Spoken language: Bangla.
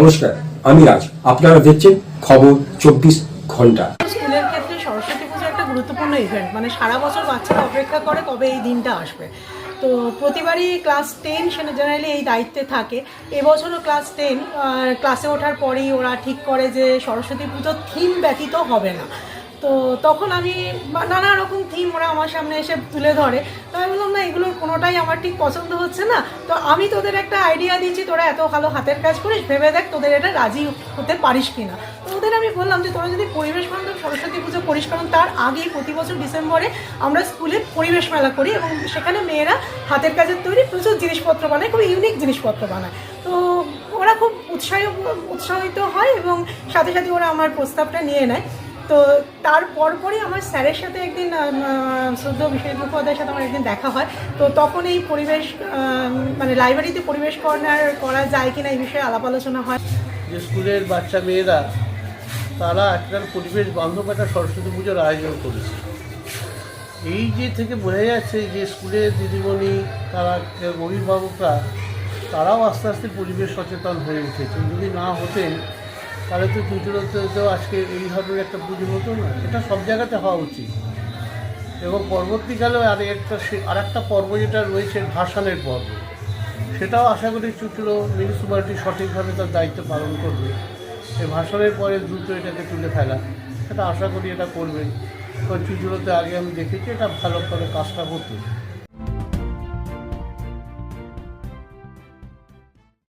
নমস্কার, আমি রাজ। আপনারা দেখছেন খবর চব্বিশ ঘণ্টা। স্কুলের ক্ষেত্রে সরস্বতী পুজো একটা গুরুত্বপূর্ণ ইভেন্ট মানে সারা বছর বাচ্চারা অপেক্ষা করে কবে এই দিনটা আসবে। তো প্রতিবারই ক্লাস টেন সেটা জেনারেলি এই দায়িত্বে থাকে। এবছরও ক্লাস টেন ক্লাসে ওঠার পরেই ওরা ঠিক করে যে সরস্বতী পুজোর থিম ব্যতীত হবে না। তো তখন আমি নানা রকম থিম ওরা আমার সামনে এসে তুলে ধরে। তো আমি বললাম, না, এগুলোর কোনোটাই আমার ঠিক পছন্দ হচ্ছে না। তো আমি তোদের একটা আইডিয়া দিচ্ছি, তোরা এত ভালো হাতের কাজ করিস, ভেবে দেখ তোদের এটা রাজি হতে পারিস কিনা। তো ওদের আমি বললাম যে, তোরা যদি পরিবেশ বান্ধব সরস্বতী পুজো করিস, কারণ তার আগেই প্রতি বছর ডিসেম্বরে আমরা স্কুলে পরিবেশ মেলা করি এবং সেখানে মেয়েরা হাতের কাজের তৈরি প্রচুর জিনিসপত্র বানায় খুব ইউনিক জিনিসপত্র বানায়। তো ওরা খুব উৎসাহ, উৎসাহিত হয় এবং সাথে সাথে ওরা আমার প্রস্তাবটা নিয়ে নেয়। তো তার পরপরই আমার স্যারের সাথে একদিন শ্রদ্ধ বিশ্বজিৎ মুখোপাধ্যায়ের সাথে আমার একদিন দেখা হয়। তো তখন এই পরিবেশ মানে লাইব্রেরিতে পরিবেশ কর্নার করা যায় কিনা এই বিষয়ে আলাপ আলোচনা হয়। যে স্কুলের বাচ্চা মেয়েরা, তারা একটা পরিবেশ বান্ধব, একটা সরস্বতী পুজোর আয়োজন করেছে। এই যে থেকে বোঝা যাচ্ছে যে স্কুলের দিদিমণি, তারা অভিভাবকরা, তারাও আস্তে আস্তে পরিবেশ সচেতন হয়ে উঠেছে। যদি না হতেন তাহলে তো চুচুড়োতেও আজকে এই ধরনের একটা পুজো হতো না এটা সব জায়গাতে হওয়া উচিত। এবং পরবর্তীকালে আর একটা আর একটা পর্ব যেটা রয়েছে ভাসানের পর্ব, সেটাও আশা করি চুচুড়ো মিউনিসিপ্যালিটি সঠিকভাবে তার দায়িত্ব পালন করবে। এই ভাষণের পরে দ্রুত এটাকে তুলে ফেলা, সেটা আশা করি এটা করবেন কারণ চুচুড়োতে আগে আমি দেখেছি এটা ভালো করে কাজটা হতো